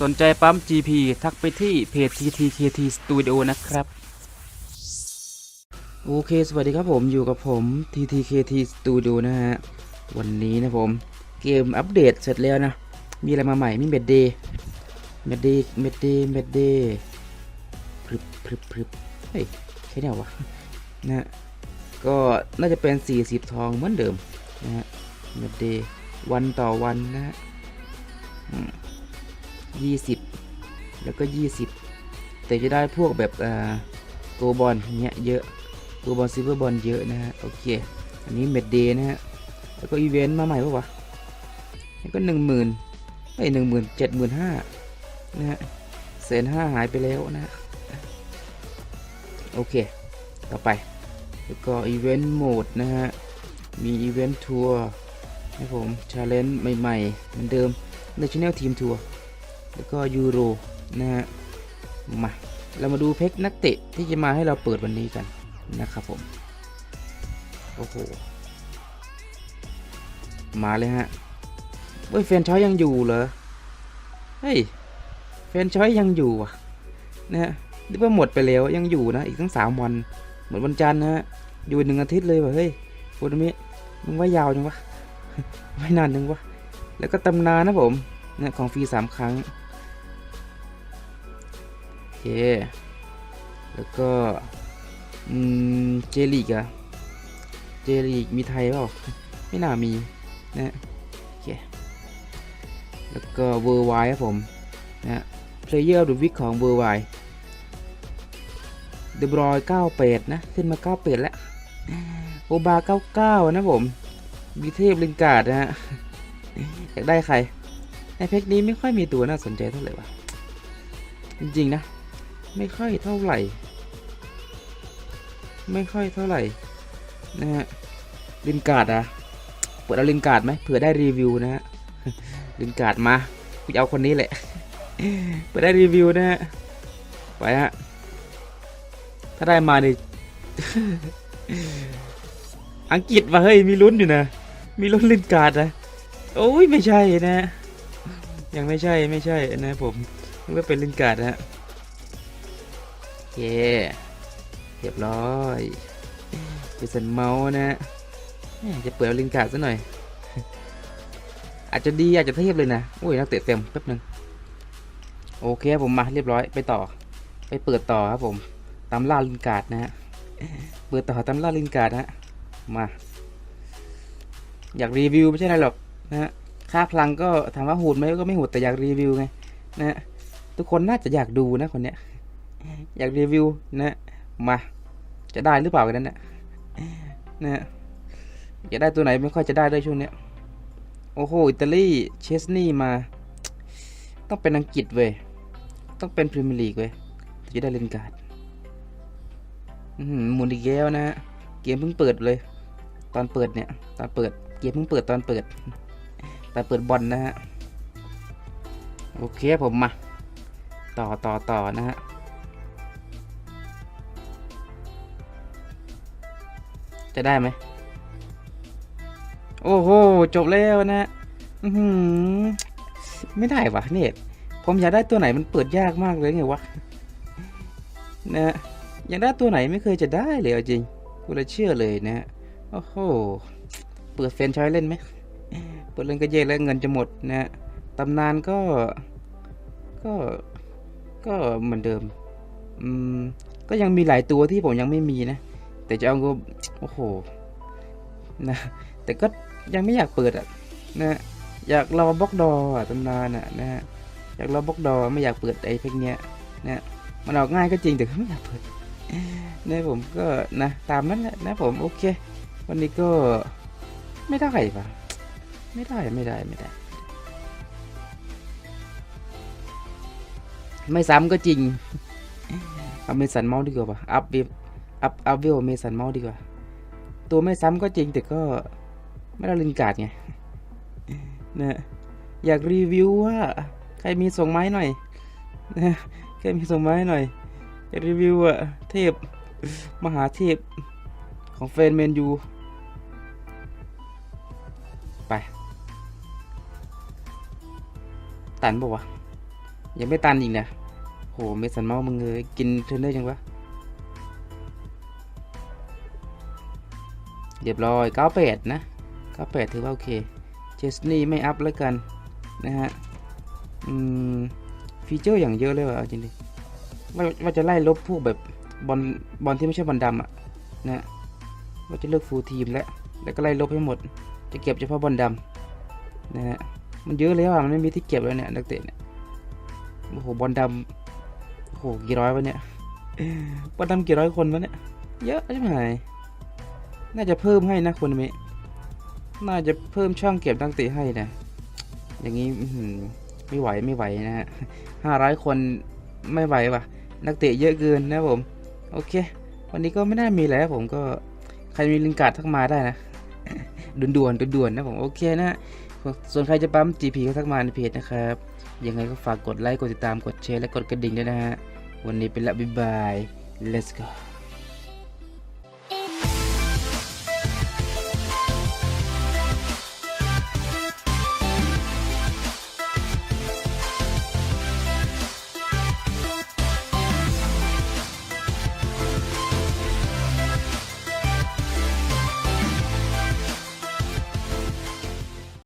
สนใจปั๊ม GP ทักไปที่เพจ TTKT Studio นะครับ โอเค สวัสดีครับผมอยู่กับผม TTKT Studio นะฮะ วันนี้นะผม เกมอัปเดตเสร็จแล้วนะ มีอะไรมาใหม่ มีเมดเดย์เมดเดย์เมดเดย์เมดเดย์พรึบพรึบพรึบเฮ้ยแค่เนี้ยวะนะ ก็น่าจะเป็น 40 ทองเหมือนเดิมนะฮะเมดเดย์วันต่อวันนะฮะ 20 แล้วก็ 20 แต่จะได้พวกแบบอ่าโกบอลเนี้ยเยอะโกบอลซิลเวอร์บอลเยอะนะฮะโอเค อันนี้เมดเดย์นะฮะแล้วก็อีเวนต์มาใหม่ปะวะนี่ก็หนึ่งหมื่นไอ้หนึ่งหมื่นเจ็ดหมื่นห้านะฮะเศษห้าหายไปแล้วนะ โอเค ต่อไป แล้วก็อีเวนต์โหมดนะฮะ มีอีเวนต์ทัวร์ให้ผมชาเลนจ์ใหม่ๆ เหมือนเดิม National Team Tour แล้วก็ยูโรนะฮะมาเรามาดูเพกนักเตะที่จะมาให้เราเปิดวันนี้กันนะครับผมโอ้โหมาเลยฮะเฮ้ยแฟนช้อยยังอยู่เหรอเฮ้ยแฟนช้อยยังอยู่อะนะฮะนึกว่าหมดไปแล้วยังอยู่นะอีกตั้งสามวันเหมือนวันจันทร์นะฮะอยู่หนึ่งอาทิตย์เลยว่ะเฮ้ยโคตรมิมึงว่ายาวจังวะไม่นานจังวะแล้วก็ตำนานนะผมนะของฟรีสามครั้ง เค แล้วก็ อืม เจลีกอะเจลีกมีไทยเปล่า ไม่น่ามีนะโอเค แล้วก็เวอร์ไวครับผมนะฮะ Player of the Week ของเวอร์ไวเดบรอย98นะ ขึ้นมา98แล้ว โอบา99นะผมมีเทพลิงการ์ดนะฮะ อยากได้ใคร ในเพกนี้ไม่ค่อยมีตัวน่าสนใจเท่าไหร่วะจริงๆนะ ไม่ค่อยเท่าไหร่ ไม่ค่อยเท่าไหร่นะฮะลินการ์ดอะเปิดเอาลินการ์ดไหมเผื่อได้รีวิวนะฮะลินการ์ดมากูจะเอาคนนี้แหละเปิดได้รีวิวนะฮะไปฮะถ้าได้มาในอังกฤษวะเฮ้ยมีลุ้นอยู่นะ มีลุ้นลินการ์ดนะโอ้ยไม่ใช่นะ ยังไม่ใช่ไม่ใช่นะผมนึกว่เป็นลินการ์ดนะฮะ เคเรียบร้อยจะสันเมาส์นะฮะจะเปิดลินการ์ดซะหน่อย อาจจะดีอาจจะเทียบเลยนะโอ้ยนักเตะเต็มแป๊บนึงโอเคผมมาเรียบร้อยไปต่อ ไปเปิดต่อครับผมตามล่าลินการ์ดนะฮะเปิดต่อตามล่าลินการ์ดนะมาอยากรีวิวไม่ใช่อะไรหรอกนะฮะค่าพลังก็ถามว่าโหดไหมก็ไม่โหดแต่อยากรีวิวไงนะฮะทุกคนน่าจะอยากดูนะคนเนี้ย อยากรีวิวนะมา จะได้หรือเปล่ากันนั้นนะนะจะได้ตัวไหนไม่ค่อยจะได้ด้วยช่วงเนี้ยโอ้โหอิตาลีเชสนี่มา ต้องเป็นอังกฤษเว้ยต้องเป็นพรีเมียร์ลีกเว้ยจะได้เล่นการ์ดหมุนอีกแล้วนะฮะเกมเพิ่งเปิดเลย ตอนเปิดเนี่ย ตอนเปิดเกมเพิ่งเปิดตอนเปิดตอนเปิดบอลนะฮะโอเคผมมา ต่อต่อต่อนะฮะ จะได้ไหม โอ้โห จบแล้วนะอือหือไม่ได้วะเนี่ยผมอยากได้ตัวไหนมันเปิดยากมากเลยไงวะนะอยากได้ตัวไหนไม่เคยจะได้เลยจริงกูเลยเชื่อเลยนะโอ้โหเปิดเฟนชายเล่นไหมเปิดเล่นก็เย่แล้วเงินจะหมดนะตำนานก็ก็ก็เหมือนเดิม อืม ก็ยังมีหลายตัวที่ผมยังไม่มีนะ แต่จะเอาก็โอ้โหนะแต่ก็ยังไม่อยากเปิดอะนะอยากรอบล็อกดออะตำนานอะนะฮะอยากรอบล็อกดอไม่อยากเปิดไอ้เพกเนี้ยนะมันออกง่ายก็จริงแต่ก็ไม่อยากเปิดนะผมก็นะตามนั้นแหละนะผมโอเค วันนี้ก็ไม่ได้ปะไม่ได้ไม่ได้ไม่ได้ ไม่ซ้ำก็จริงเอาเมสันเมาส์ดีกว่าปะอัพวิ อัพอัพวิวเมสันเมาส์ดีกว่า ตัวไม่ซ้ำก็จริงแต่ก็ไม่ได้ลินกาดไงนะอยากรีวิวว่า ใครมีส่งไม้หน่อยนะใครมีส่งไม้หน่อยอยากรีวิวอะเทพ มหาเทพ ของแฟนเมนยูไป ตันบอกว่าวะยังไม่ตันอีกนะโหเมสันเมาส์มึงเลยกินเทรนเนอร์ยังวะ เรียบร้อย 98 นะ 98 ถือว่าโอเค เจสนี่ไม่อัพแล้วกัน นะฮะ อืม ฟีเจอร์อย่างเยอะเลยว่ะจริงดิว่าว่าจะไล่ลบพวกแบบบอลบอลที่ไม่ใช่บอลดำอะนะฮะว่าจะเลือกฟูลทีมแล้ว แล้วก็ไล่ลบให้หมด จะเก็บเฉพาะบอลดำนะฮะ มันเยอะเลยว่ะมันไม่มีที่เก็บแล้วเนี่ยนักเตะเนี่ย โอ้โห บอลดำโอ้โห กี่ร้อยวะเนี่ย บอลดำกี่ร้อยคนวะเนี่ย เยอะใช่ไหม น่าจะเพิ่มให้นะคนเมะน่าจะเพิ่มช่องเก็บนักเตะให้นะ อย่างนี้ไม่ไหวไม่ไหวนะฮะห้าร้อยคนไม่ไหวว่ะ นักเตะเยอะเกินนะผม โอเค วันนี้ก็ไม่น่ามีแล้วผมก็ใครมีลิงการ์ดทักมาได้นะด่วนๆด่วนๆนะผมโอเคนะฮะส่วนใครจะปั๊ม GP ก็ทักมาในเพจนะครับ ยังไงก็ฝากกดไลค์ กดติดตาม กดแชร์ และกดกระดิ่งด้วยนะฮะ วันนี้เป็นละบ๊ายบาย let's go